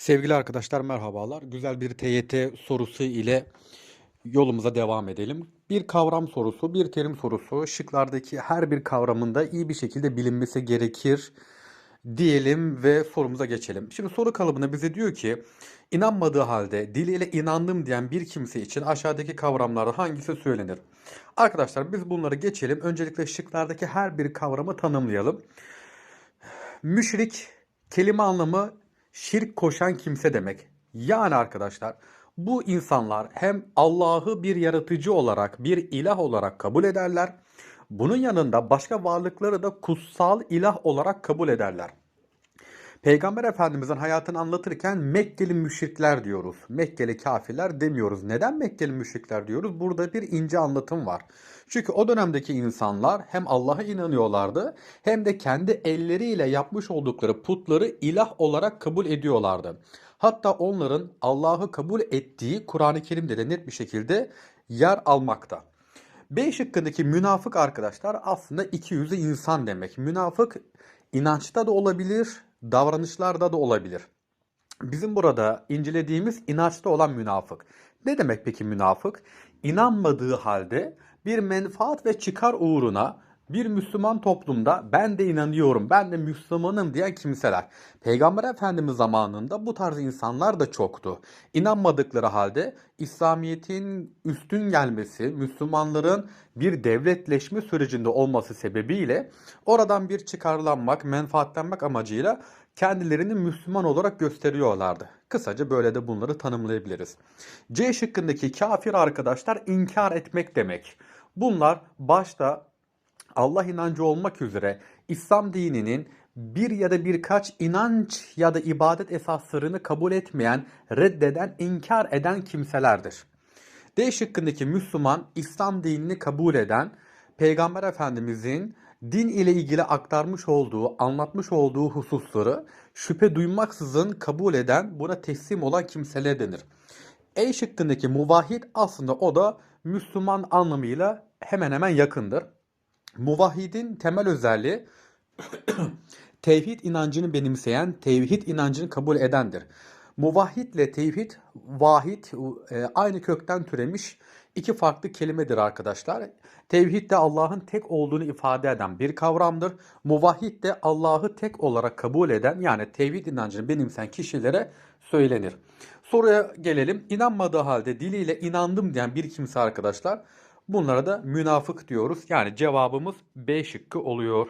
Sevgili arkadaşlar merhabalar. Güzel bir TYT sorusu ile yolumuza devam edelim. Bir kavram sorusu, bir terim sorusu. Şıklardaki her bir kavramın da iyi bir şekilde bilinmesi gerekir diyelim ve sorumuza geçelim. Şimdi soru kalıbında bize diyor ki inanmadığı halde diliyle inandım diyen bir kimse için aşağıdaki kavramlardan hangisi söylenir? Arkadaşlar biz bunları geçelim. Öncelikle şıklardaki her bir kavramı tanımlayalım. Müşrik kelime anlamı şirk koşan kimse demek. Yani arkadaşlar bu insanlar hem Allah'ı bir yaratıcı olarak, bir ilah olarak kabul ederler. Bunun yanında başka varlıkları da kutsal ilah olarak kabul ederler. Peygamber Efendimizin hayatını anlatırken Mekkeli müşrikler diyoruz. Mekkeli kafirler demiyoruz. Neden Mekkeli müşrikler diyoruz? Burada bir ince anlatım var. Çünkü o dönemdeki insanlar hem Allah'a inanıyorlardı hem de kendi elleriyle yapmış oldukları putları ilah olarak kabul ediyorlardı. Hatta onların Allah'ı kabul ettiği Kur'an-ı Kerim'de de net bir şekilde yer almakta. B şıkkındaki münafık arkadaşlar aslında iki yüzlü insan demek. Münafık inançta da olabilir, davranışlarda da olabilir. Bizim burada incelediğimiz inançta olan münafık. Ne demek peki münafık? İnanmadığı halde bir menfaat ve çıkar uğruna bir Müslüman toplumda ben de inanıyorum, ben de Müslümanım diyen kimseler. Peygamber Efendimiz zamanında bu tarz insanlar da çoktu. İnanmadıkları halde İslamiyet'in üstün gelmesi, Müslümanların bir devletleşme sürecinde olması sebebiyle oradan bir çıkarlanmak, menfaatlenmek amacıyla kendilerini Müslüman olarak gösteriyorlardı. Kısaca böyle de bunları tanımlayabiliriz. C şıkkındaki kafir arkadaşlar inkar etmek demek. Bunlar başta Allah inancı olmak üzere İslam dininin bir ya da birkaç inanç ya da ibadet esaslarını kabul etmeyen, reddeden, inkar eden kimselerdir. D şıkkındaki Müslüman, İslam dinini kabul eden, Peygamber Efendimizin din ile ilgili aktarmış olduğu, anlatmış olduğu hususları şüphe duymaksızın kabul eden, buna teslim olan kimseler denir. E şıkkındaki muvahhid aslında o da Müslüman anlamıyla hemen hemen yakındır. Muvahhidin temel özelliği tevhid inancını benimseyen, tevhid inancını kabul edendir. Muvahhid ile tevhid, vahid e, aynı kökten türemiş iki farklı kelimedir arkadaşlar. Tevhid de Allah'ın tek olduğunu ifade eden bir kavramdır. Muvahhid de Allah'ı tek olarak kabul eden yani tevhid inancını benimseyen kişilere söylenir. Soruya gelelim. İnanmadığı halde diliyle inandım diyen bir kimse arkadaşlar Bunlara da münafık diyoruz. Yani cevabımız B şıkkı oluyor.